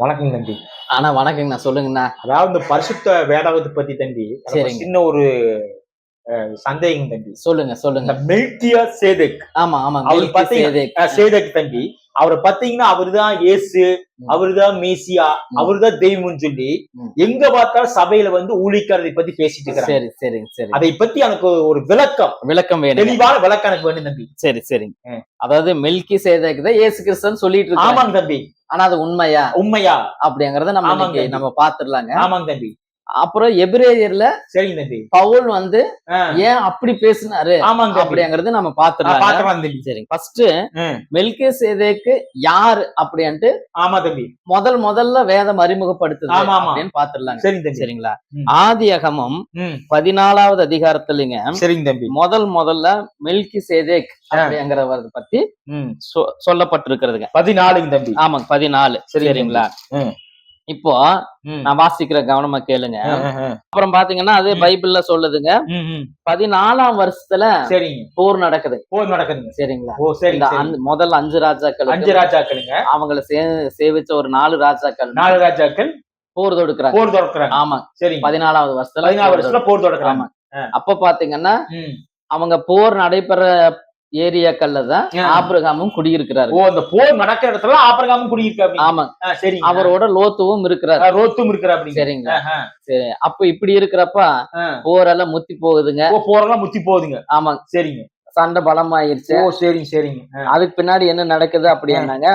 வணக்கம் தம்பி. ஆனா வணக்கங்கண்ணா சொல்லுங்கண்ணா. அதாவது இந்த பரிசுத்த வேதாகத்தை பத்தி தம்பி சரிங்க. சின்ன ஒரு சந்தேகம் தம்பி. சொல்லுங்க சொல்லுங்க. மெல்கியா சேதக். ஆமா ஆமா அவர் சேதக் தம்பி. அவரை பாத்தீங்கன்னா அவர்தான் இயேசு அவர்தான் மேசியா அவர்தான் தெய்வம்னு சொல்லி. எங்க பார்த்தாலும் சபையில வந்து ஊழிக்கிறதை பத்தி பேசிட்டு இருக்கிறாங்க. சரி சரி சரி. அதை பத்தி எனக்கு ஒரு விளக்கம் விளக்கம் வேணும் தெளிவான விளக்கம் எனக்கு வேணும் தம்பி. சரி சரி. ம். அதாவது மில்கி சேதேக் தான் இயேசு கிறிஸ்தன் சொல்லிட்டு இருக்காங்க ஆமாங்க தம்பி. ஆனா அது உண்மையா? உண்மையா? அப்படிங்கறத நம்ம. நம்ம பாத்துடலாங்க ஆமாங்க தம்பி. அப்புறம் எபிரேயர்ல சரிங்க தம்பி. பவுல் வந்து ஏன் அப்படி பேசினாரு ஆமாங்க அப்படிங்கறது நம்ம நான் பாத்துடலாம் பாத்துறேன் தம்பி. சரி ஃபர்ஸ்ட். மெல்கி சேதேக்கு யாரு அப்படின்ட்டு ஆமா தம்பி. முதல் முதல்ல வேதம் அறிமுகப்படுத்துது. அப்படின்னு பாத்துடலாங்க சரிங்க தம்பி. சரிங்களா? ம். ஆதியகமம் ம். பதினாலாவது அதிகாரத்துலங்க சரிங்க தம்பி. முதல் முதல்ல மில்கி சேதேக் அப்படிங்கிறவரை பத்தி சொல்லப்பட்டிருக்கிறதுங்க. பதினாலுங்க தம்பி. ஆமாங்க பதினாலு. சரிங்க சரிங்களா. இப்போ. நான் வாசிக்கிற கவனமா கேளுங்க. அப்புறம் பாத்தீங்கன்னா அதே. பைபிள்ல சொல்லுதுங்க. பதினாலாம் வருஷத்துல சரிங்க போர் நடக்குது போர் நடக்குதுங்க சரிங்களா ஓ சரி இந்த சரி. அந்த- முதல் அஞ்சு ராஜாக்கள் அஞ்சு ராஜாக்களுங்க அவங்கள சே சேவிச்ச ஒரு நாலு ராஜாக்கள் நாலு ராஜாக்கள் போர் தொடுக்கிறாங்க போர் தொடக்குறாங்க ஆமா சரிங்க பதினாலாவது வருஷத்துல பதினாலு வருஷத்துல போர் தொடக்குறாங்க. அப்ப பாத்தீங்கன்னா. அவங்க போர் நடைபெற ஏரியாக்கள்ல தான். ஆபிரகாமும் குடியிருக்கிறாரு ஓ அந்த போர் நடக்கிற இடத்துல ஆபரகாமும் குடியிருக்கா அப்படி ஆமா. சரிங்க. அவரோட லோத்துவும் இருக்கிறாரு. அஹ், ரோத்தும் இருக்கிறா அப்படிங்க. சரிங்களா? அஹ், அஹ், சரி அப்ப இப்படி இருக்கிறப்ப. போரெல்லாம் முத்தி போகுதுங்க. போரெல்லாம் முத்தி போகுதுங்க. ஆமா. சரிங்க. சண்டை பலமாயிருச்சு. ஓ சரிங்க சரிங்க. அதுக்கு பின்னாடி என்ன நடக்குது அப்படின்னாங்க.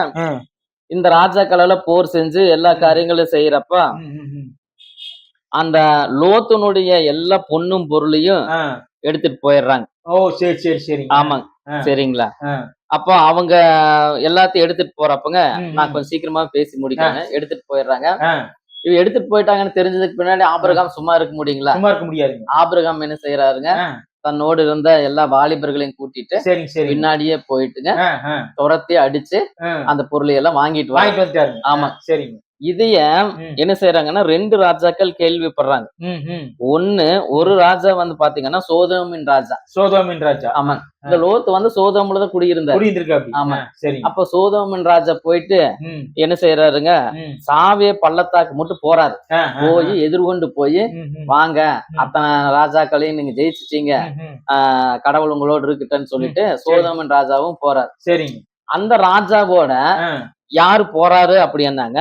இந்த ராஜாக்கள் எல்லாம் போர் செஞ்சு எல்லா காரியங்களும் செய்யறப்ப. அந்த லோத்துனுடைய எல்லா பொண்ணும் பொருளையும். எடுத்துட்டு போயிடுறாங்க. ஓ சரி சரி சரிங்க. ஆமாங்க. சரிங்களா. அப்போ அவங்க எல்லாத்தையும் எடுத்துட்டு போறப்பங்க நான். கொஞ்சம் சீக்கிரமா பேசி முடிக்கிறேன் எடுத்துட்டு போயிடுறாங்க. இவ எடுத்துட்டு போயிட்டாங்கன்னு தெரிஞ்சதுக்கு பின்னாடி ஆபிரகாம் சும்மா இருக்க முடியுங்களா? சும்மா இருக்க முடியாதுங்க. ஆபிரகாம் என்ன செய்யறாருங்க. தன்னோடு இருந்த எல்லா வாலிபர்களையும் கூட்டிட்டு பின்னாடியே போயிட்டுங்க. துரத்தி அடிச்சு. அந்த பொருளை எல்லாம் வாங்கிட்டு வாங்கிட்டு வந்துட்டாருங்க. ஆமா. சரிங்க. இதைய. என்ன செய்யறாங்கன்னா ரெண்டு ராஜாக்கள் கேள்விப்படுறாங்க. ஒண்ணு ஒரு ராஜா வந்து பாத்தீங்கன்னா சோதோமின் ராஜா. சோதோமின் ராஜா. ஆமா. இந்த லோத்து வந்து சோதோம்ல தான் குடியிருந்தார். புரியுந்திருக்கா அப்படி ஆமா. சரிங்க அப்ப சோதோமின் ராஜா போயிட்டு என்ன செய்யறாருங்க ம். சாவே பள்ளத்தாக்கு மட்டும் போறாரு. போய் எதிர்கொண்டு போய். வாங்க. அத்தனை ராஜாக்களையும் நீங்க ஜெயிச்சிட்டீங்க. கடவுள் உங்களோட இருக்கட்டுன்னு சொல்லிட்டு சோதோமன் ராஜாவும் போறாரு. சரிங்க. அந்த ராஜாவோட யாரு போறாரு அப்படின்னாங்க.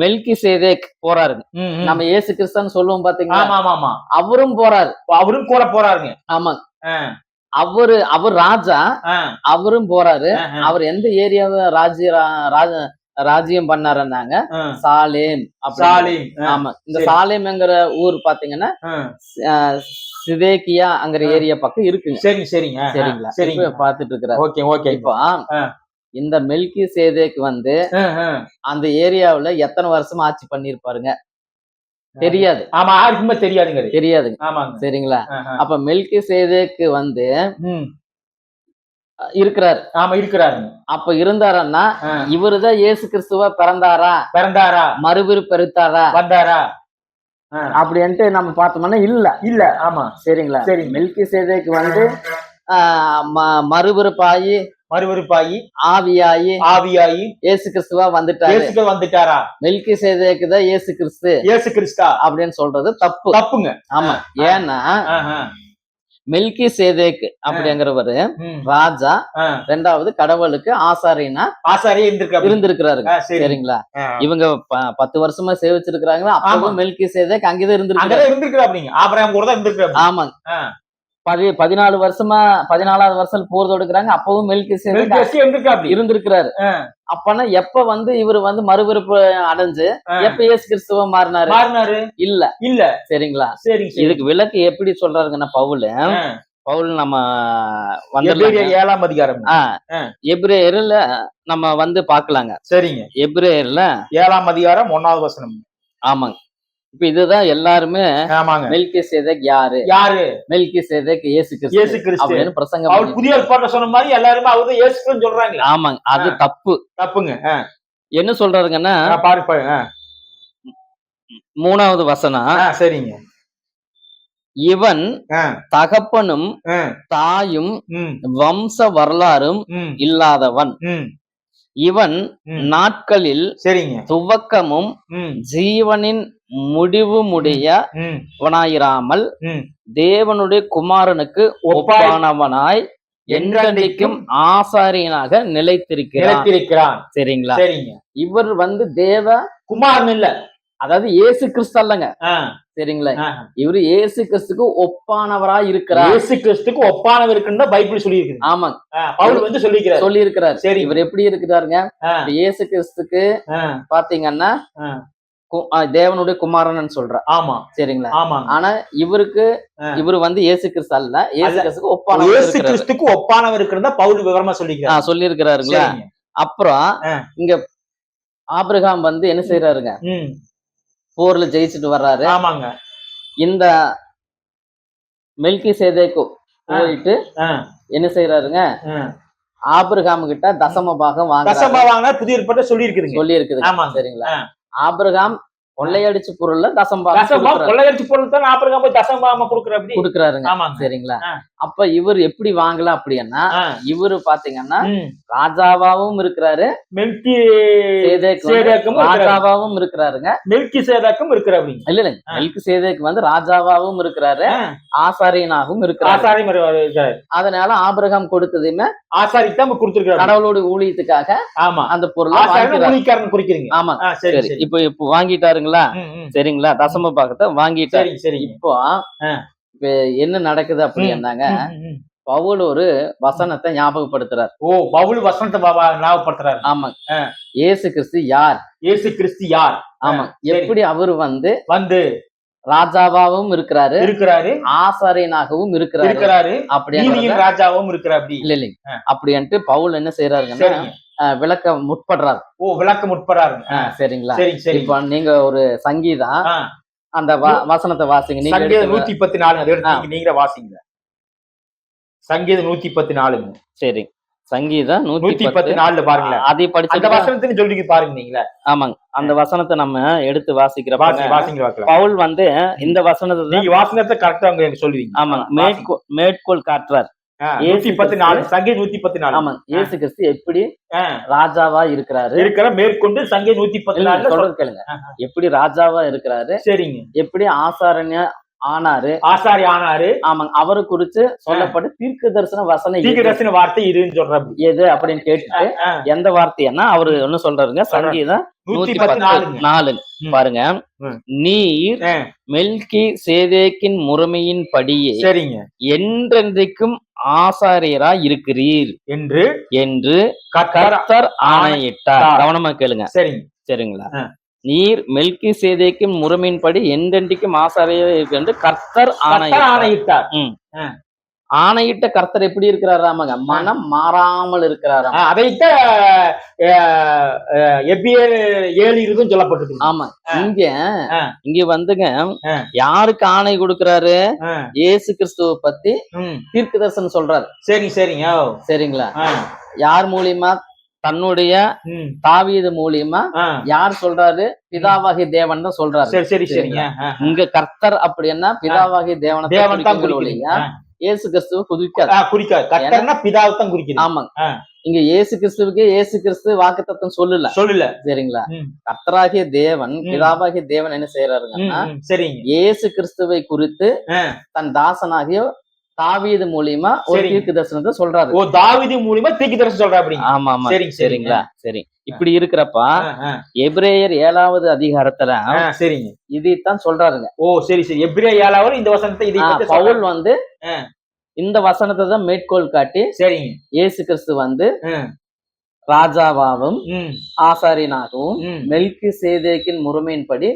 மெல்கி சேதேக் போறாருங்க. நம்ம ஏசு கிறிஸ்தான் சொல்லுவோம் ஆமா அவரும் போறாரு. அவரும் கூட போறாருங்க. ஆமா அவரு அவர் ராஜா அவரும் போறாரு. அவர் எந்த ஏரியாவை ராஜ்ய ராஜ ராஜ்யம் பண்ணாருன்னாங்க. சாலேம் சாலிம் ஆமா. இந்த சரி. சாலேம்ங்கிற ஊர் பாத்தீங்கன்னா சிதேக்கியா அங்கிற. ஏரியா பக்கம் இருக்குங்க. சரிங்க சரிங்க. சரிங்களா? சரிங்க. இப்ப பாத்துட்டு இருக்கிறாரு. Okay okay. இப்போ. இந்த மெல்கி சேதேக்கு வந்து. அந்த ஏரியாவுல எத்தனை வருஷம் ஆட்சி பண்ணிருப்பாருங்க தெரியாது. ஆமா யாருக்குமே தெரியாதுங்க. தெரியாதுங்க. ஆமாங்க. சரிங்களா. அப்ப மெல்கி சேதேக்கு வந்து இருக்கிறாரு. ஆமா இருக்கிறாருங்க. அப்ப இருந்தாருன்னா. இவருதான் இயேசு கிறிஸ்துவ பிறந்தாரா? பிறந்தாரா? மறுபிறு பெருத்தாரா வந்தாரா. அப்படின்ட்டு நம்ம பார்த்தோம்னா இல்ல. இல்ல ஆமா. சரிங்களா? சரிங்க. மெல்கி சேதேக்கு வந்து மறுபிறப்பாயி மறுவிருப்பாயி ஆவியாயி ஆவியாயி இயேசு கிறிஸ்துவா வந்துட்டாரு வந்துட்டாரா? மெல்கி சேதேக்கு தான் இயேசு கிறிஸ்து இயேசு கிறிஸ்தா அப்படின்னு சொல்றது தப்பு. தப்புங்க. ஆமா. ஏன்னா. மெல்கி சேதேக் அப்படிங்கிறவரு. ராஜா. ரெண்டாவது கடவுளுக்கு ஆசாரினா இருந்திருக்கா இருந்திருக்கிறாரு சரிங்களா. இவங்க பத்து வருஷமா சேவிச்சிருக்கிறாங்க. அப்பவும் மெல்கி சேதேக் அங்கதான் இருந்திருக்காரு அங்கதான் இருந்திருக்கிறா அப்படிங்க ஆபரகம் கூட தான் இருந்திருக்கிறா ஆமாங்க. பதி பதினாலு வருஷமா பதினாலாவது வருஷம் போர் தொடுக்கிறாங்க. அப்பவும் மெல்கி சேதேக் இருந்திருக்கா அப்படி இருந்திருக்கிறாரு. அப்பனா எப்ப வந்து இவர் வந்து மறுபிறப்பு அடைஞ்சு. எப்ப இயேசு கிறிஸ்துவ மாறினாரு? மாறினாரு. இல்ல. இல்ல. சரிங்களா? சரிங்க சரி இதுக்கு விளக்கு எப்படி சொல்றாருங்கன்னா பவுல். பவுல் நம்ம வந்துடலாங்க ஏழாம் அதிகாரம். எபிரேயர்ல நம்ம வந்து பாக்கலாங்க சரிங்க. எபிரேயர்ல ஏழாம் அதிகாரம் ஒன்னாவது வசனம். ஆமாங்க. இப்ப இதுதான் எல்லாருமே ஆமாங்க. மெல்கி சேதக் யாரு? யாரு? மெல்கி சேதக் இயேசு கிறிஸ்து இயேசு கிறிஸ்து. பிரசங்கம் அவர் புதிய ஏற்பாட்டை சொன்ன மாதிரி எல்லாருமே அவர் தான் இயேசுன்னு சொல்றாங்க ஆமாங்க. அது தப்பு. தப்புங்க. என்ன சொல்றாருங்கன்னா பாரு. மூணாவது வசனம். சரிங்க. இவன் தகப்பனும் தாயும் வம்ச வரலாறும் இல்லாதவன். இவன். நாட்களில் சரிங்க. துவக்கமும் ஜீவனின் முடிவுமுடைய ம் வனாயிராமல் ம். தேவனுடைய குமாரனுக்கு ஒப்பானவனாய் என்றென்றைக்கும் ஆசாரியனாக நிலைத்திருக்கிறான் சரிங்களா? சரிங்க. இவர் வந்து தேவ குமாரன் இல்ல. அதாவது இயேசு கிறிஸ்து அல்லங்க. சரிங்களா. இவரு இயேசு கிறிஸ்துக்கு ஒப்பானவரா இருக்கிறார். இயேசு கிறிஸ்துக்கு ஒப்பானவர் இருக்குன்னு பைபிள் சொல்லி இருக்குது ஆமாங்க பவுல் வந்து சொல்லிக்கிறார் சொல்லி இருக்கிறார் சரி. இவர் எப்படி இருக்கிறாருங்க? இயேசு கிறிஸ்துக்கு பாத்தீங்கன்னா தேவனுடைய குமாரன் சொல்ற. ஆமா. சரிங்களா? ஆமாங்க ஆனா இவருக்கு. இவரு வந்து இயேசு கிறிஸ்து அல்ல. இயேசு. கிறிஸ்துக்கு ஒப்பானவர் இயேசு கிறிஸ்துக்கு ஒப்பானவர் இருக்கிறதா பவுல் விவரமா சொல்லிக்கிறார். சொல்லி இருக்கிறாருங்களா அப்புறம். இங்க ஆபிரகாம் வந்து என்ன செய்யறாருங்க போர்ல ஜெயிச்சுட்டு வர்றாரு. ஆமாங்க. இந்த மெல்கி சேதேக்கு போயிட்டு என்ன செய்யறாருங்க. ஆபிரகாம் கிட்ட தசம பாகம் வாங்க தசமா வாங்கினா புதிய ஏற்பாட்டை சொல்லி இருக்குதுங்க சொல்லி இருக்குது ஆமாங்க. சரிங்களா. ஆபிரகாம் கொள்ளையடிச்சு பொருள்ல தசம் பாகம் தசமா கொடுக்கறாரு. கொள்ளையடிச்சு பொருள் தான் ஆப்பிரகா போய் தசமாம கொடுக்குற அப்படி? கொடுக்கறாருங்க. ஆமாங்க. சரிங்களா. அப்ப இவர் எப்படி வாங்கல அப்படின்னா இவரு பாத்தீங்கன்னா. ராஜாவாவும் இருக்கிறாரு. மெல்கி இருக்கிறாரு. ராஜாவாவும் இருக்கிறாருங்க. மெல்கி சேதாக்கும் இருக்கிற அப்படிங்க இல்ல இல்லைங்க. ஆ. மெல்கி சேதேக்கு வந்து ராஜாவாவும் இருக்கிறாரு. ஆசாரியனாகவும் இருக்கிறாரு. ஆசாரி. அதனால ஆபிரகாம் கொடுத்ததையுமே ஆசாரிக்கு தான் கொடுத்துருக்காரு கடவுளோட ஊழியத்துக்காக ஆமா. அந்த பொருளை குறிக்கிறீங்க. ஆமா சரி இப்போ இப்போ வாங்கிட்டாருங்களா ம். சரிங்களா? தசம பாகத்தை வாங்கிட்டாரு சரி இப்போ என்ன நடக்குது அப்படின்னாங்க. பவுல் ஒரு வசனத்தை ஞாபகப்படுத்துறார். ஓ பவுல் வசந்த பாபா ஞாபகப்படுத்துறாரு. ஆமா. இயேசு கிறிஸ்து யார்? இயேசு கிறிஸ்து யார்? ஆமா. எப்படி அவரு வந்து வந்து ராஜாவாகவும் இருக்கிறாரு இருக்கிறாரு. ஆசாரியனாகவும் இருக்கிறாரு. இருக்கிறாரு. நீதியின் ராஜாவும் இருக்கிறார். அப்படி. இல்ல இல்லைங்க. அப்படின்ட்டு பவுல் என்ன செய்யறாருங்கன்னா விளக்க முற்படுறாரு. ஓ விளக்கம் உட்படாருங்க ஆ, சரிங்களா? சரி சரி. இப்போ நீங்க ஒரு சங்கீதம் அந்த வசனத்தை வாசிங்க. நீங்க நூத்தி பத்து நாலு அதை எடுத்து நீங்க- வாசிங்க. சங்கீதம் நூத்தி பத்து நாலுங்க சரி. சங்கீதம் நூத்தி பத்து நாலுல பாருங்களேன் அதை அந்த படிச்சு வசனத்துக்கு சொல்லி பாருங்க நீங்களே. ஆமாங்க. அந்த வசனத்தை நம்ம எடுத்து வாசிக்கிறப்ப வாசி வாசிங்க பார்க்கலாம் பவுல் வந்து இந்த வசனத்தை நீங்க வாசனத்தை கரெக்டா எனக்கு சொல்லுவீங்க. ஆமாங்க. மேற்கோள் மேற்கோள் காட்டுறார். நூத்தி பத்து நாலு சங்கீதம் நூத்தி பத்து நாலு. ஆமாங்க. இயேசு கிறிஸ்து எப்படி. ராஜாவா இருக்கிறாரு? இருக்கிற மேற்கொண்டு நூத்தி பத்து கேளுங்க. ஆஹா. எப்படி ராஜாவா இருக்கிறாரு? சரிங்க. எப்படி ஆசாரண்ய ஆனாரு? ஆசாரி ஆனாரு. ஆமாங்க. அவரை குறிச்சு சொல்லப்பட்ட தீர்க்க தரிசன வசனம் எது- தீர்க்கதரிசன வார்த்தை இருன்னு சொல்ற அப்படி. எது அப்படின்னு கேட்டுட்டு ஆ, எந்த வார்த்தைன்னா அவரு என்ன சொல்றாருங்க? சங்கீதம் நூத்தி பத்து நாலு. பாருங்க. நீர் மெல்கி சேதேக்கின் முறைமையின் படியே சரிங்க. என்றென்றைக்கும் ஆசாரியரா இருக்கிறீர் என்று என்று கர்த்தர் ஆணையிட்டார். கவனமா கேளுங்க. சரிங்க. சரிங்களா. நீர் மெல்கி சேதேக்கின் முறைமையின்படி ஆசாரியரா இருக்கு என்று கர்த்தர் ஆணையிட்டார். ஆணையிட்ட கர்த்தர் எப்படி இருக்கிறாராமாங்க மனம் மாறாமல் அஹ், எபிரேயர் ஏழு இருதும் சொல்லப்பட்டது ஆமா. இங்க. இங்க வந்துங்க. யாருக்கு ஆணை கொடுக்கிறாரு? இயேசு கிறிஸ்துவ பத்தி தீர்க்க தரிசனம் சொல்றாரு. சரிங்க சரிங்க சரிங்களா? யார் மூலியமா? தன்னுடைய தாவீது மூலியமா யார் சொல்றாரு? பிதாவாகிய தேவன் தான் சொல்றாரு. சரி சரி சரிங்க ஆ, இங்க கர்த்தர் அப்படின்னா பிதாவாகிய தேவனை தேவன் தான் இயேசு கிறிஸ்துவ குறிக்காது குறிக்காது கர்த்தர்னா பிதாவை தான் ஆமாங்க. இங்க இயேசு கிறிஸ்துவுக்கு இயேசு கிறிஸ்து வாக்குத்தத்தம் சொல்லல. சொல்லல. சரிங்களா. கர்த்தராகிய தேவன். பிதாவாகிய தேவன் என்ன செய்யறாருங்கன்னா சரிங்க. இயேசு கிறிஸ்துவை குறித்து. தன் தாசனாகிய தாவீது மூலியமா ஒரு. தீர்க்க தரிசனத்தை சொல்றாரு. ஓ தாவிதி மூலியமா தீக்கு தரிசனம் சொல்ற அப்படிங்க ஆமா ஆமா. சரிங்க சரிங்களா? சரி. இப்படி இருக்கிறப்ப எபிரேயர் ஏழாவது அதிகாரத்துல சரிங்க. இதைத்தான் சொல்றாருங்க. ஓ சரி சரி. எப்ரியா ஏழாவது இந்த வசனத்தை இதை பவுல். வந்து. இந்த வசனத்தை தான் மேற்கோள் காட்டி சரிங்க. இயேசு கிறிஸ்து வந்து ராஜாவாகவும் ஆசாரியனாகவும் மெல்கி சேதேக்கின் முறைமையின்படி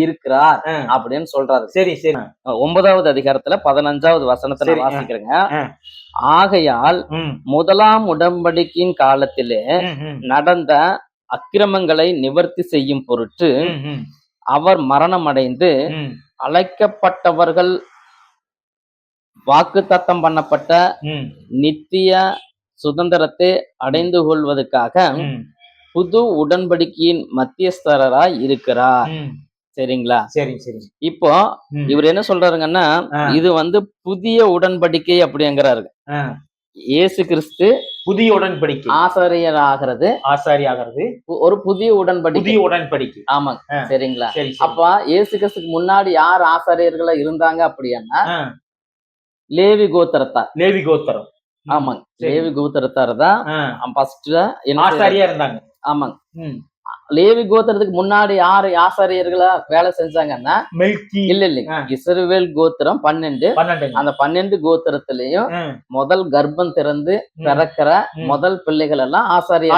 இருக்கிறார் அப்படின்னு சொல்றாரு. சரி சரி. ஒன்பதாவது அதிகாரத்துல பதினஞ்சாவது வசனத்தை சரி, நான் ஆ. வாசிக்கிறேங்க. ஆகையால் முதலாம் உடன்படிக்கையின் காலத்திலே நடந்த அக்கிரமங்களை நிவர்த்தி செய்யும் பொருட்டு அவர் மரணமடைந்து அழைக்கப்பட்டவர்கள் வாக்குத்தத்தம் பண்ணப்பட்ட ம், நித்திய சுதந்திரத்தை அடைந்து கொள்வதற்காக புது உடன்படிக்கையின் மத்தியஸ்தராய் இருக்கிறார். சரிங்களா? சரிங்க சரிங்க இப்போ இவர் என்ன சொல்றாருங்கன்னா. இது வந்து புதிய உடன்படிக்கை அப்படிங்கிறாரு. இயேசு கிறிஸ்து புதிய உடன்படிக்கை. ஆசாரியர் ஆகிறது ஆசாரி ஆகிறது ஒரு புதிய உடன்படிக்கை. புதிய உடன்படிக்கை. ஆமாங்க. சரிங்களா? சரி சரி. அப்ப இயேசு கிறிஸ்துக்கு முன்னாடி யார் ஆசாரியர்களா இருந்தாங்க அப்படின்னா லேவி கோத்திரத்தார். லேவி கோத்திரம். ஆமாங்க. லேவி கோத்திரத்தார் தான் ஆ, ஃபர்ஸ்ட் என்ன செய்றாங்க? ஆசாரியா இருந்தாங்க. ஆமாங்க. லேவி கோத்திரத்துக்கு முன்னாடி யாரு ஆசாரியர்களா வேலை செஞ்சாங்கன்னா இல்ல இல்லைங்க ஆ. இஸ்ரவேல் கோத்திரம் பன்னெண்டு. அந்த பன்னெண்டு கோத்திரத்திலையும் முதல் கர்ப்பம் திறந்து. பிறக்கிற. முதல் பிள்ளைகள் எல்லாம் ஆசாரியர்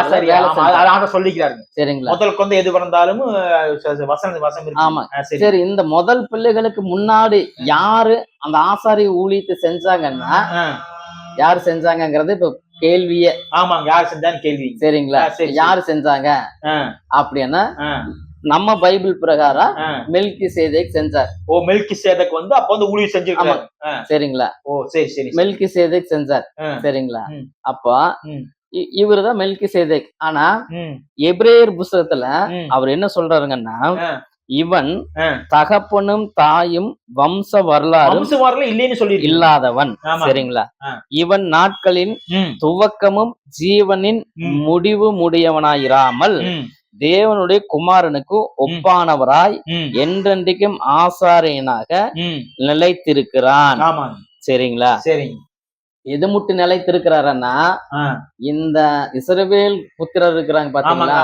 சொல்லிக்கிறாருங்க. சரிங்களா? முதல் கொண்டு எது பிறந்தாலும் ஆமா. சரி. இந்த முதல் பிள்ளைகளுக்கு முன்னாடி யாரு அந்த ஆசாரிய ஊழியத்தை செஞ்சாங்கன்னா யாரு செஞ்சாங்கங்கிறது இப்ப கேள்வியே. ஆமாங்க யார் செஞ்சான்னு கேள்வி. சரிங்களா. யாரு செஞ்சாங்க? அப்படின்னா நம்ம பைபிள் பிரகாரம். மெல்கி சேதேக் செஞ்சார். ஓ மெல்கி சேதக் வந்து அப்ப வந்து ஊழியர் செஞ்சிருக்காரு சரிங்களா? ஓ சரி சரி. மெல்கி சேதேக் செஞ்சார். சரிங்களா. அப்போ இவருதான் மெல்கி சேதேக் ஆனா எபிரேயர் புஸ்தகத்துல. அவர் என்ன சொல்றாருங்கன்னா. இவன். தகப்பனும் தாயும் வம்ச வரலாறும் வம்சவாரில் இல்லைன்னு சொல்லி இல்லாதவன். சரிங்களா. இவன் நாட்களின் துவக்கமும் ஜீவனின். முடிவு முடியவனாயிராமல் தேவனுடைய குமாரனுக்கு ஒப்பானவராய் என்றென்றைக்கும் ஆசாரியனாக. நிலைத்திருக்கிறான். சரிங்களா? சரிங்க. எது மட்டும் நிலைத்திருக்கிறாருன்னா இந்த இஸ்ரவேல் புத்திரர் இருக்கிறாங்க பாத்தீங்களா?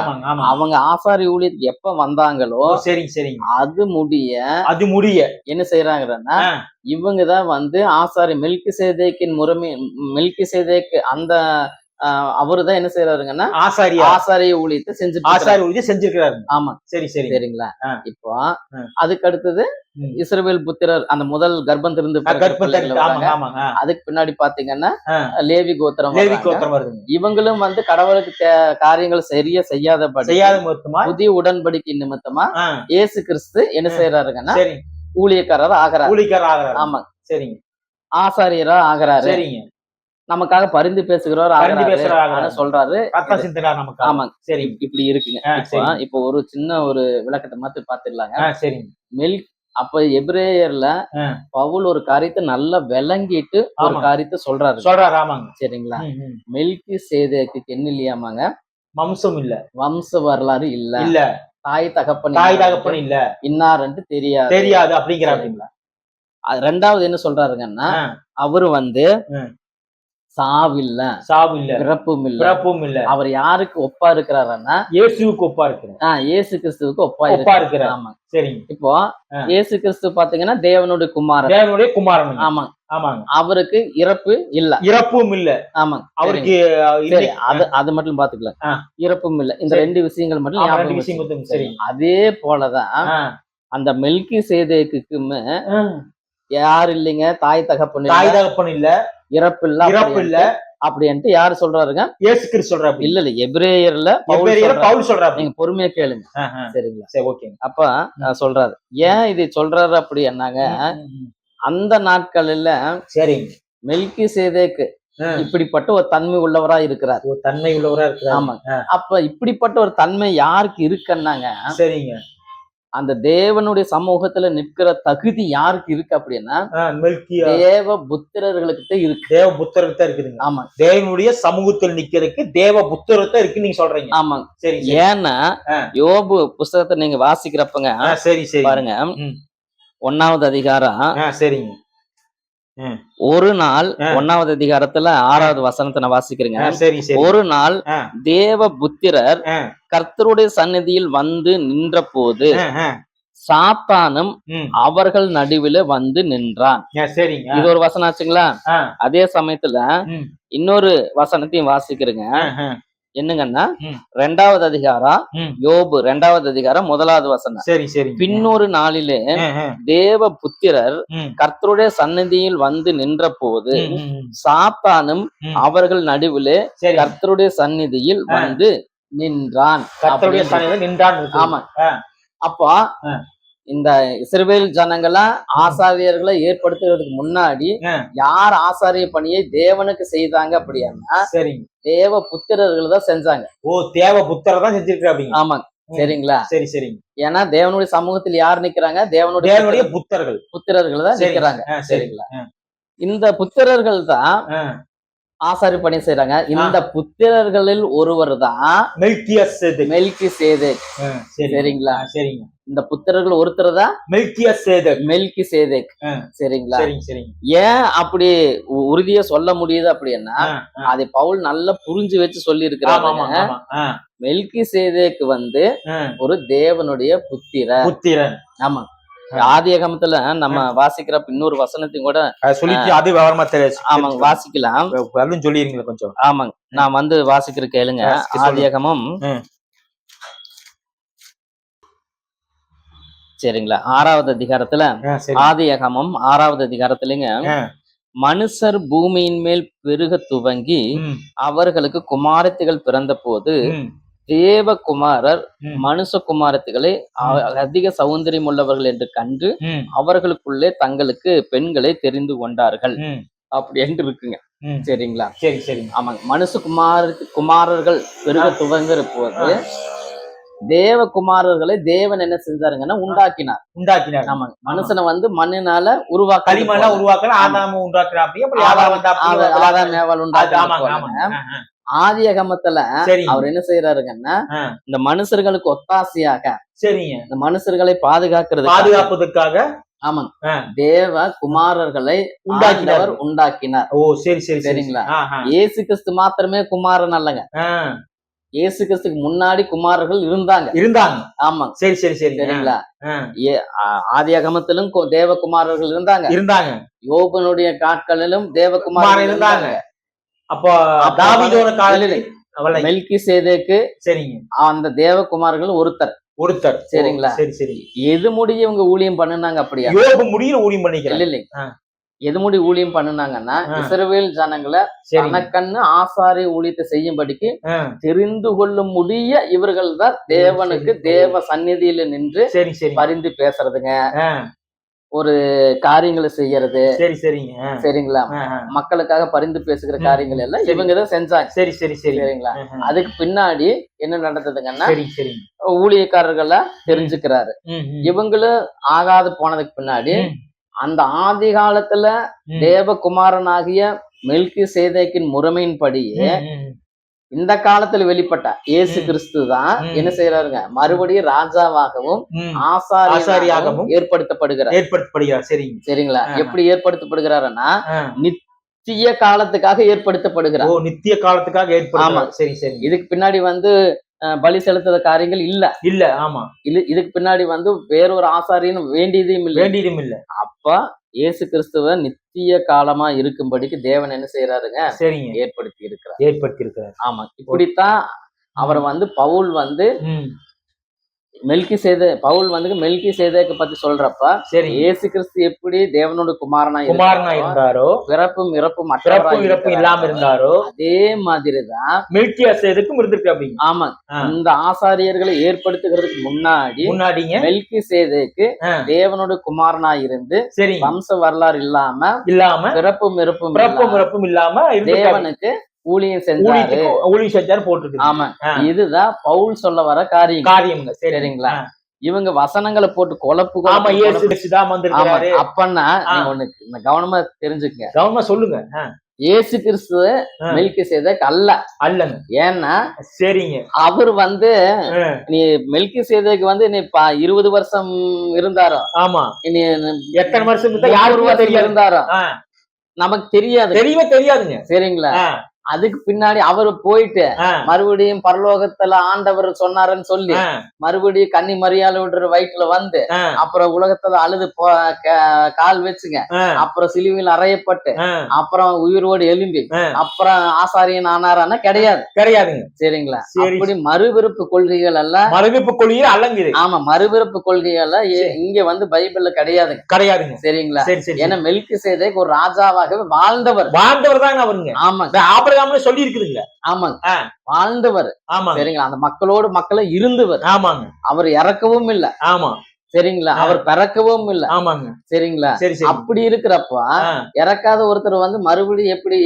அவங்க ஆசாரி ஊழியத்துக்கு எப்ப வந்தாங்களோ சரிங்க சரிங்க. அது முடிய அது முடிய. என்ன செய்யறாங்கன்னா ஆ. இவங்க தான் வந்து ஆசாரி மில்கி சேதேக்கின் முறைமை மில்கி சேதேக்கு அந்த அவரு தான் என்ன செய்யறாருங்கன்னா ஆசாரியா ஆசாரிய ஊழியத்தை செஞ்சுட்டு இருக்காரு. ஆசாரி ஊழியர் செஞ்சிருக்கிறாரு ஆமா சரி சரி சரிங்களா. இப்போ. அதுக்கு அடுத்தது. இஸ்ரவேல் புத்திரர் அந்த முதல் கர்ப்பம் திருந்து. அதுக்கு பின்னாடி பாத்தீங்கன்னா. லேவி கோத்திரம் லேவி. கோத்திரம் இவங்களும் வந்து கடவுளுக்கு காரியங்கள் சரியா செய்யாதபடி செய்யாத மொத்தமா புதிய உடன்படிக்கை நிமித்தமா இயேசு கிறிஸ்து என்ன. செய்யறாருங்கன்னா ஊழியக்காரர் ஆகிறார் ஊழிக்கார ஆகிறாரு ஆமா சரிங்க ஆசாரியரா ஆகிறாரு சரிங்க நமக்காக பரிந்து பேசுகிறவர் பரிந்து. ஆனா சொல்றாரு. நமக்கு ஆமாங்க சரிங்க இப்படி இருக்குங்க. இப்போ சரி. ஒரு சின்ன ஒரு விளக்கத்தை மாத்தி பாத்துடலாங்க. சரிங்க மில்க் அப்ப எபிரேயர்ல. பவுல் ஒரு காரியத்தை நல்லா விளங்கிட்டு ஒரு. காரியத்தை சொல்றாரு. சொல்றாரு ஆமாங்க. சரிங்களா. மில்கி சேதேக்கு என்ன இல்லையாமாங்க? மம்சம் இல்ல. வம்ச வரலாறு இல்ல. இல்ல. தாய் தகப்பன் தாய் தகப்பன் இல்ல. இன்னாருன்ட்டு தெரியாது. தெரியாது அது ரெண்டாவது என்ன சொல்றாருங்கன்னா அவரு வந்து சாவில்ல சாவு இல்ல பிறப்பும் இல்ல பிறப்பும் இல்ல அவர் யாருக்கு ஒப்பா இருக்கிறாருன்னா இயேசுவுக்கு ஒப்பா இருக்கிறார். ஆஹ் இயேசு கிறிஸ்துவுக்கு ஒப்பா ஒப்பா இருக்கிறார். ஆமா சரிங்க. இப்போ. இயேசு கிறிஸ்து பாத்தீங்கன்னா தேவனுடைய குமாரன் தேவனுடைய குமாரன். ஆமா ஆமாங்க. அவருக்கு இறப்பு இல்ல. இறப்பும் இல்ல ஆமா அவருக்கு சரி. அது அது மட்டும் பாத்துக்கலாம். இறப்பும் இல்ல இந்த. ரெண்டு விஷயங்கள் மட்டும் சரி. அதே போலதான் அந்த மெல்கி சேதேக்குமே. யார் இல்லைங்க? தாய் தகப்பன் தாய் தகப்பன் இல்ல. இறப்பு இல்ல இறப்பு இல்ல அப்படின்ட்டு யாரு சொல்றாருங்க? இயேசு கிறிஸ்து இல்ல இல்ல எபிரேயர்ல பவுல் சொல்றாரு. நீங்க பொறுமையா கேளுங்க. சரிங்களா? சரி ஓகேங்க அப்ப அஹ், சொல்றாரு. ஏன் இது சொல்றாரு அப்படி என்னங்க. அந்த நாட்களில சரிங்க மெல்கி சேதேக்கு. இப்படிப்பட்ட ஒரு தன்மை உள்ளவரா இருக்கிறார். ஒரு தன்மை உள்ளவரா இருக்கிறார். ஆமா அப்ப இப்படிப்பட்ட ஒரு தன்மை யாருக்கு இருக்குன்னாங்க? சரிங்க. அந்த தேவனுடைய சமூகத்துல நிற்கிற தகுதி யாருக்கு இருக்கு அப்படின்னா தேவ புத்திரர்களுக்கு தான் இருக்கு. தேவ புத்தரத்தை இருக்குதுங்க. ஆமா. தேவனுடைய சமூகத்தில் நிக்கிறதுக்கு தேவ புத்தரத்தை இருக்கு நீங்க சொல்றீங்க. ஆமா. சரி. ஏன்னா. யோபு புஸ்தகத்தை நீங்க வாசிக்கிறப்பங்க சரி சரி. பாருங்க. ஒன்னாவது அதிகாரம். சரிங்க. ஒரு நாள். ஒன்னாவது அதிகாரத்துல ஆறாவது வசனத்தை நான் வாசிக்கிறேங்க ஒரு நாள். தேவ புத்திரர். கர்த்தருடைய சந்நிதியில் வந்து நின்ற போது. சாத்தானும். அவர்கள் நடுவில வந்து நின்றான் இது ஒரு வசனம் ஆச்சுங்களா. அதே சமயத்துல. இன்னொரு வசனத்தையும் வாசிக்கிறேங்க. என்னங்கன்னா. ரெண்டாவது அதிகாரம். யோபு ரெண்டாவது அதிகாரம் முதலாவது வசனம் சரி சரி பின்னொரு நாளிலே. தேவ புத்திரர். கர்த்தருடைய சந்நிதியில் வந்து நின்ற போது. சாத்தானும். அவர்கள் நடுவிலே கர்த்தருடைய சந்நிதியில். வந்து நின்றான் கர்த்தருடைய சன்னிதியில் நின்றான். ஆமா. அப்போ. இந்த இஸ்ரவேல் ஜனங்களா ஆசாரியர்களை ஏற்படுத்துறதுக்கு முன்னாடி. யார் ஆசாரிய பணியை தேவனுக்கு செய்தாங்க அப்படின்னா சரிங்க. தேவ புத்திரர்கள் தான் செஞ்சாங்க. ஓ தேவ புத்தரை தான் செஞ்சிருக்க அப்படிங்க ஆமாங்க சரிங்களா? சரி சரிங்க. ஏன்னா தேவனுடைய சமூகத்தில் யார் நிக்கிறாங்க? தேவனுடைய தேவனுடைய புத்தர்கள் புத்திரர்கள் தான் சரி. நிக்கிறாங்க. சரி. சரிங்களா. இந்த புத்திரர்கள் தான். ஆசாரி பணி செய்யறாங்க இந்த புத்திரர்களில் ஒருவர் தான் மெல்கியசேதேக். மெல்கி சேதேக் ஆ, சரி. சரிங்களா? சரிங்க. இந்த புத்திரர்கள் ஒருத்தர் தான் மெல்கியசேதேக். மெல்கி சேதேக். சரிங்களா? சரிங்க சரிங்க. ஏன் அப்படி உறுதியா சொல்ல முடியுது அப்படின்னா. அதை பவுல் நல்லா புரிஞ்சு வச்சு சொல்லி இருக்கிறாங்க மெல்கி சேதேக்கு வந்து. ஒரு தேவனுடைய புத்திர. புத்திரன். ஆமா. ஆதியகமத்துல நம்ம வாசிக்கிறப்ப இன்னொரு வசனத்தையும் கூட சொல்லிட்டு அது விவரமா தெரியாது ஆமாங்க வாசிக்கலாம். சொல்லிருங்களா கொஞ்சம். ஆமாங்க. நான் வந்து வாசிக்கிற கேளுங்க. ஆதியகமம் சரிங்களா? ஆறாவது அதிகாரத்துல சரி ஆதியகமம் ஆறாவது அதிகாரத்துலங்க. மனுஷர் பூமியின் மேல் பெருக துவங்கி அவர்களுக்கு குமாரத்திகள் பிறந்த போது தேவகுமாரர் ம். மனுஷ குமாரத்திகளை அ- அதிக சௌந்தரியம் உள்ளவர்கள் என்று கண்டு அவர்களுக்குள்ளே தங்களுக்கு பெண்களை தெரிந்து கொண்டார்கள். அப்படி என்று இருக்குங்க. சரிங்களா? சரி சரிங்க ஆமாங்க. மனுஷ குமார குமாரர்கள் பெருக துவங்குற போது தேவகுமாரர்களை தேவன் என்ன செஞ்சாருங்கன்னா உண்டாக்கினார். உண்டாக்கினார். ஆமாங்க. மனுஷனை வந்து மண்ணினால உருவாக்க களிமண்ணா உருவாக்கல ஆதாம உண்டாக்குறா அப்படி அப்படி ஆதாம் வந்தா அப்படி ஆதாம் ஏவாள் அது உண்டாக்கினார் ஆமாங்க போலங்க. ஆமாங்க. ஆ, ஆ. ஆதியகமத்துல சரிங்க அவர் என்ன செய்யறாருங்கன்னா. இந்த மனுஷர்களுக்கு ஒத்தாசையாக சரிங்க. இந்த மனுஷர்களை பாதுகாக்கிறது பாதுகாப்பதற்காக? ஆமாங்க. தேவ குமாரர்களை உண்டாக்கினார். உண்டாக்கினார். ஓ சரி சரி சரி சரிங்களா? இயேசு கிறிஸ்து மாத்திரமே குமாரன் அல்லங்க. இயேசு கிறிஸ்துக்கு முன்னாடி குமாரர்கள் இருந்தாங்க. இருந்தாங்க. ஆமாங்க சரி சரி சரி. சரிங்களா? ஆ, ஆ- ஆதியாகமத்திலும் கு- தேவகுமாரர்கள் இருந்தாங்க. இருந்தாங்க. யோபனுடைய காட்களிலும் குமாரன் தேவகுமாரர்கள் இருந்தாங்க. அப்போ தாவீதோட அவளை மெல்கி சேதேக்கு சரிங்க. அந்த தேவகுமாரர்கள் ஒருத்தர். ஒருத்தர். சரிங்களா? சரி சரி. எது முடிய இவங்க ஊழியம் பண்ணுனாங்க அப்படியா? யோபு முடியிற ஊழியம் பண்ணிக்கிறேன் இல்ல இல்லைங்க எது முடி ஊழியம் பண்ணுனாங்கன்னா ஆ. இஸ்ரவேல் ஜனங்களை தனக்கண்ணு ஆசாரி ஊழியத்தை செய்யும்படிக்கு தெரிந்து கொள்ள முடிய இவர்கள் தான் தேவனுக்கு. தேவ சந்நிதியில நின்று பரிந்து பேசுறதுங்க. ஆ, காரியங்களை செய்யறது. சரி சரிங்க. சரிங்களா. மக்களுக்காக பரிந்து பேசுகிற. காரியங்கள் எல்லாம். இவங்க தான் செஞ்சாங்க. சரி சரி சரி. சரிங்களா. அதுக்கு பின்னாடி என்ன நடந்ததுங்கன்னா ஊழியக்காரர்கள தெரிஞ்சுக்கிறாரு. இவங்களும் ஆகாது போனதுக்கு பின்னாடி அந்த ஆதி காலத்துல. தேவகுமாரனாகிய மெல்கி சேதைக்கின் முறைமையின்படியே. இந்த காலத்துல வெளிப்பட்ட இயேசு. கிறிஸ்து தான். என்ன செய்யறாருங்க மறுபடியும் ராஜாவாகவும். ஆசாரியாகவும் ஏற்படுத்தப்படுகிறார் ஏற்படுத்தப்படுகிறார் சரிங்க சரிங்களா. எப்படி ஏற்படுத்தப்படுகிறாருன்னா. நித்திய காலத்துக்காக ஏற்படுத்தப்படுகிறார் நித்திய காலத்துக்காக ஏற்படுமா ஆமா. சரி சரி இதுக்கு பின்னாடி வந்து பலி செலுத்துற காரியங்கள் இல்ல. இல்ல ஆமா. இது இதுக்கு பின்னாடி வந்து வேறொரு ஆசாரின்னு வேண்டியதையும் இல்லை. வேண்டியதும் இல்ல. அப்ப இயேசு கிறிஸ்துவ நித்திய காலமா இருக்கும்படிக்கு தேவன் என்ன செய்யறாருங்க சரிங்க. ஏற்படுத்தி இருக்கிறார். ஏற்படுத்தி இருக்கிறார். ஆமா. இப்படித்தான் அவரை வந்து பவுல் வந்து மெல்கி சேத பவுல் வந்து மெல்கி சேதேக்கு பத்தி சொல்றப்ப சரி இயேசு கிறிஸ்து எப்படி தேவனோட குமாரனா குமாரனா இருந்தாரோ, பிறப்பும் இறப்பும் பிறப்பும் இறப்பும் இல்லாம இருந்தாரோ அதே மாதிரிதான் மில்கி அசேதுக்கும் இருந்திருக்கு அப்படிங்க ஆமா. இந்த ஆசாரியர்களை ஏற்படுத்துகிறதுக்கு முன்னாடி முன்னாடிங்க மெல்கி சேதேக்கு. தேவனோட குமாரனா இருந்து சரிங்க வம்ச வரலாறு இல்லாம இல்லாம பிறப்பும் இறப்பும் பிறப்பும் இறப்பும் இல்லாம. தேவனுக்கு ஊழியம் செஞ்சாரு. ஊழியத்துக்கு ஊழிய செஞ்சாரு போட்டிருக்கு ஆமா. இதுதான் பவுல் சொல்ல வர காரியம் காரியம்ங்க சரி. சரிங்களா. இவங்க வசனங்களை போட்டு குழப்பு அப்பன்னா ஒண்ணு கவனமா தெரிஞ்சுக்கங்க. கவனமா சொல்லுங்க. இயேசு கிறிஸ்து. மெல்கி சேதக் அல்ல. அல்லங்க. ஏன்னா சரிங்க. அவர் வந்து நீ மெல்கி சேதக்கு வந்து நீ இருபது வருஷம் இருந்தாரோ? ஆமா. இனி எத்தனை வருஷம் தெரியாது. இருந்தாரோ? நமக்கு தெரியாது. தெரியவே தெரியாதுங்க. சரிங்களா? அதுக்கு பின்னாடி அவரு போயிட்டு மறுபடியும் பரலோகத்துல ஆண்டவர் சொன்னாருன்னு சொல்லி மறுபடியும் கன்னி மரியாதை விடுற வயிற்றுல வந்து அப்புறம் உலகத்துல அழுது கால் வச்சுங்க. அப்புறம் சிலுவையில் அறையப்பட்டு அப்புறம் உயிரோடு எழும்பி. அப்புறம் ஆசாரியன் ஆனாரான்னா கிடையாது. கிடையாதுங்க. சரிங்களா? சரி. அப்படி மறுபிறப்பு கொள்கைகள் எல்லாம் மறுவிப்பு கொள்கையில் அல்லங்குது ஆமா மறுபிறப்பு கொள்கைகள் இங்க வந்து பைபிள்ல கிடையாதுங்க. கிடையாதுங்க. சரிங்களா? சரி சரி. ஏன்னா மெல்கி சேதேக் ஒரு ராஜாவாகவே வாழ்ந்தவர். வாழ்ந்தவர் தாங்க அவருங்க. ஆமாங்க. ஆபிரகாம்னு சொல்லி இருக்குதுங்க ஆமாங்க. வாழ்ந்தவர். ஆமாங்க. சரிங்களா? அந்த மக்களோடு மக்கள இருந்தவர். ஆமாங்க. அவர் இறக்கவும் இல்ல. ஆமா. சரிங்களா. அவர் பிறக்கவும் இல்ல. ஆமாங்க. சரிங்களா? சரி சரி. அப்படி இருக்கிறப்ப. இறக்காத ஒருத்தர் வந்து மறுபடியும் எப்படி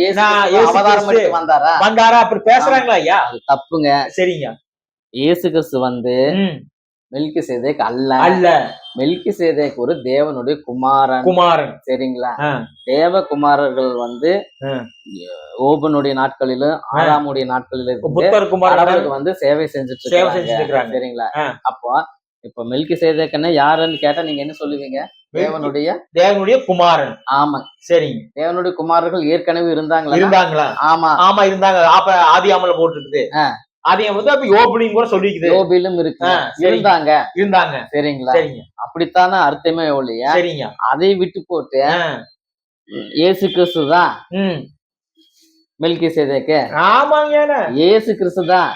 அவதாரம் வந்தாரா? வந்தாரா? அப்படி பேசுறாங்களா ஐயா? தப்புங்க. சரிங்க. இயேசு கிறிஸ்து வந்து மெல்கி சேதேக் அல்ல. அல்ல. மெல்கி சேதேக் ஒரு தேவனுடைய குமாரன். குமாரன். சரிங்களா? ஆ. தேவ குமாரர்கள் வந்து. ஓபனுடைய நாட்களிலும் ஆறாமுடைய நாட்களிலும் வந்து சேவை செஞ்சுட்டு இருக்காங்க. சரிங்களா. அப்போ இப்ப மெல்கி சேதேக்கன்னா யாருன்னு கேட்டா நீங்க என்ன சொல்லுவீங்க? தேவனுடைய தேவனுடைய குமாரன். ஆமா. சரிங்க. தேவனுடைய குமாரர்கள் ஏற்கனவே இருந்தாங்களா? இருந்தாங்களா? ஆமா. ஆமா இருந்தாங்க. அப்ப ஆதி ஆமல போட்டுருக்குது. ஆதி வந்து அப்ப யோபுலின்னு கூட சொல்லிக்குது. யோபிலும் இருக்கு. இருந்தாங்க. இருந்தாங்க. சரிங்களா? சரிங்க. அப்படித்தானே அர்த்தமே ஒழிய சரிங்க. அதை விட்டு போட்டு. இயேசு கிறிஸ்து தான் மெல்கி சேதேக்கு ஆமாங்க இயேசு கிறிஸ்து தான்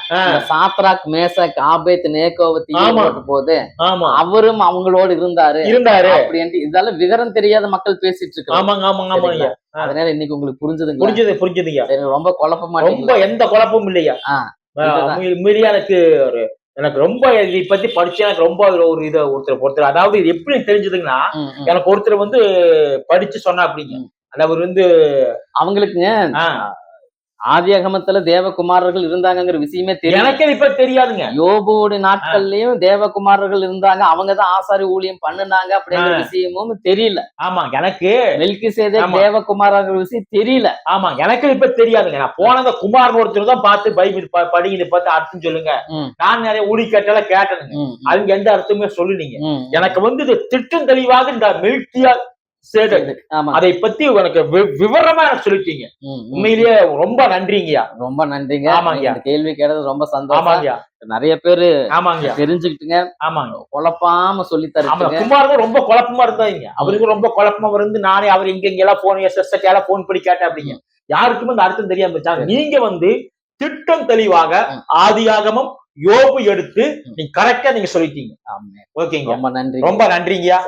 சாத்ராக் மேசக் ஆபேத். போட்டு போது அவரும் அவங்களோட இருந்தாரு. இருந்தாரு. அப்படின்ட்டு இதெல்லாம் விவரம் தெரியாத மக்கள் பேசிட்டு இருக்காங்க ஆமாங்க ஆமாங்க ஆமாங்க. அதனால இன்னைக்கு உங்களுக்கு புரிஞ்சுதுங்களா? புரிஞ்சது புரிஞ்சுதுங்க. ரொம்ப குழப்ப ரொம்ப எந்த குழப்பமும் இல்லையா? எனக்கு ஒரு எனக்கு ரொம்ப இதை பத்தி படிச்சு எனக்கு ரொம்ப ஒரு இதை ஒருத்தர் ஒருத்தர் அதாவது இது எப்படி தெரிஞ்சதுங்கன்னா. எனக்கு ஒருத்தர் வந்து படிச்சு சொன்னா அப்படிங்க அது அவர் வந்து அவங்களுக்குங்க ஆதியாகமத்துல தேவகுமாரர்கள் இருந்தாங்கங்கிற விஷயமே தெரியும் எனக்கே இப்ப தெரியாதுங்க. யோபுவோட நாட்கள்லயும் தேவகுமாரர்கள் இருந்தாங்க. அவங்கதான் ஆசாரி ஊழியம் பண்ணுனாங்க அப்படிங்கிற. விஷயமும் தெரியல. ஆமா எனக்கு மெல்கி சேதே. தேவகுமாரர்கள் விஷயம் தெரியல. ஆமா எனக்கு இப்ப தெரியாதுங்க. நான் போனத குமார்னு ஒருத்தர் தான் பார்த்து பைபிள் ப- படிங்க இதை பார்த்து அர்த்தம் சொல்லுங்க. நான் நிறைய ஊழி கேட்டாலும் கேட்டேனுங்க அதுக்கு எந்த அர்த்தமே சொல்லுனீங்க. எனக்கு வந்து இது திட்டம் தெளிவாக இந்த மில்கியா அதை பத்தி எனக்கு வி- விவரமா சொல்லிட்டீங்க. உண்மையிலேயே ரொம்ப நன்றிங்கய்யா. ரொம்ப நன்றிங்க. ஆமாங்க. இந்த கேள்வி கேட்டது ரொம்ப சந்தோஷம். ஆமாங்கய்யா. நிறைய பேரு ஆமாங்கய்யா. தெரிஞ்சுக்கிட்டுங்க. ஆமாங்க. குழப்பாம சொல்லி குமார் ரொம்ப குழப்பமா இருந்தாங்க. அவருக்கு ரொம்ப குழப்பமா இருந்து நானே அவர் எங்க எங்க எல்லாம் போன் எஸ்எஸ்டி எல்லாம் போன் பண்ணி கேட்டேன் அப்படிங்க. யாருக்குமே அந்த அர்த்தம் தெரியாம இருந்துச்சு நீங்க வந்து திட்டம் தெளிவாக. ஆதியாகமம் யோபு எடுத்து நீங்க கரெக்டா நீங்க சொல்லிட்டீங்க. ஓகேங்க. ரொம்ப நன்றி ரொம்ப நன்றிங்கய்யா.